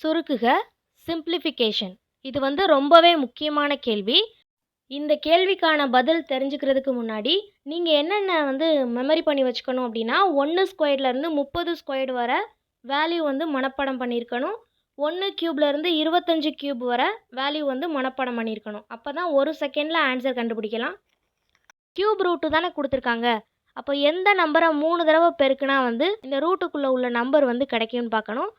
சுருக்குக simplification இது வந்து ரொம்பவே முக்கியமான கேள்வி. இந்த கேள்விக்கான பதில் தெரிஞ்சுக்கிறதுக்கு முன்னாடி நீங்கள் என்னென்ன வந்து மெமரி பண்ணி வச்சுக்கணும் அப்படின்னா ஒன்று ஸ்கொயர்ட்லேருந்து முப்பது ஸ்கொயர்டு வர வேல்யூ வந்து மனப்பாடம் பண்ணியிருக்கணும். ஒன்று க்யூப்லேருந்து இருபத்தஞ்சு க்யூப் வர வேல்யூ வந்து மனப்பாடம் பண்ணியிருக்கணும். அப்போ தான் ஒரு செகண்டில் ஆன்சர் கண்டுபிடிக்கலாம். க்யூப் ரூட்டு தானே கொடுத்துருக்காங்க. அப்போ எந்த நம்பரை மூணு தடவை பெருக்குனா வந்து இந்த ரூட்டுக்குள்ளே உள்ள நம்பர் வந்து கிடைக்கும்னு பார்க்கணும்.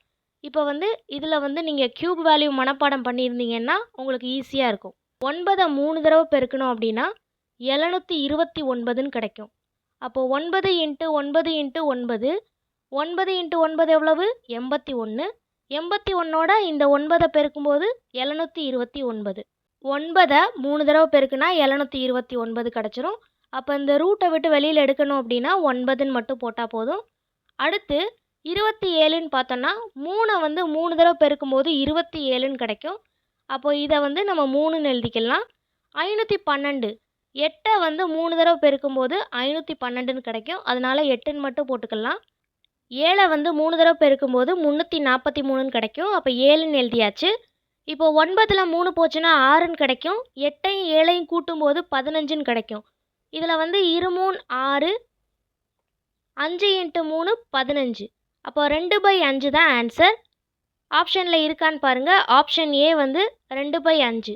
இப்போ வந்து இதில் வந்து நீங்கள் க்யூப் வேல்யூ மனப்பாடம் பண்ணியிருந்தீங்கன்னா உங்களுக்கு ஈஸியாக இருக்கும். ஒன்பதை மூணு தடவை பெருக்கணும் அப்படின்னா எழுநூற்றி இருபத்தி ஒன்பதுன்னு கிடைக்கும். அப்போது ஒன்பது இன்ட்டு ஒன்பது இன்ட்டு ஒன்பது ஒன்பது இன்ட்டு ஒன்பது எவ்வளவு? எண்பத்தி ஒன்று எண்பத்தி ஒன்றோட இந்த ஒன்பதை பெருக்கும்போது எழுநூற்றி இருபத்தி ஒன்பது. ஒன்பதை மூணு தடவை பெருக்குனா எழுநூற்றி இருபத்தி ஒன்பது கிடச்சிரும். அப்போ இந்த ரூட்டை விட்டு வெளியில் எடுக்கணும் அப்படின்னா ஒன்பதுன்னு மட்டும் போட்டால் போதும். அடுத்து இருபத்தி ஏழுன்னு பார்த்தோன்னா மூணை வந்து மூணு தடவை பெருக்கும்போது இருபத்தி ஏழுன்னு கிடைக்கும். அப்போது இதை வந்து நம்ம மூணுன்னு எழுதிக்கலாம். ஐநூற்றி பன்னெண்டு. எட்டை வந்து மூணு தடவை பெருக்கும்போது ஐநூற்றி பன்னெண்டுன்னு கிடைக்கும். அதனால எட்டுன்னு மட்டும் போட்டுக்கலாம். ஏழை வந்து மூணு தடவை பெருக்கும்போது முந்நூற்றி நாற்பத்தி மூணுன்னு கிடைக்கும். அப்போ ஏழுன்னு எழுதியாச்சு. இப்போ ஒன்பதில் மூணு போச்சுன்னா ஆறுன்னு கிடைக்கும். எட்டையும் ஏழையும் கூட்டும்போது பதினஞ்சுன்னு கிடைக்கும். இதில் வந்து இரு மூணு ஆறு அஞ்சு இன்ட்டு மூணு பதினஞ்சு. அப்போ ரெண்டு பை அஞ்சு தான் ஆன்சர் ஆப்ஷனில் இருக்கான்னு பாருங்கள் ஆப்ஷன் ஏ வந்து ரெண்டு பை அஞ்சு.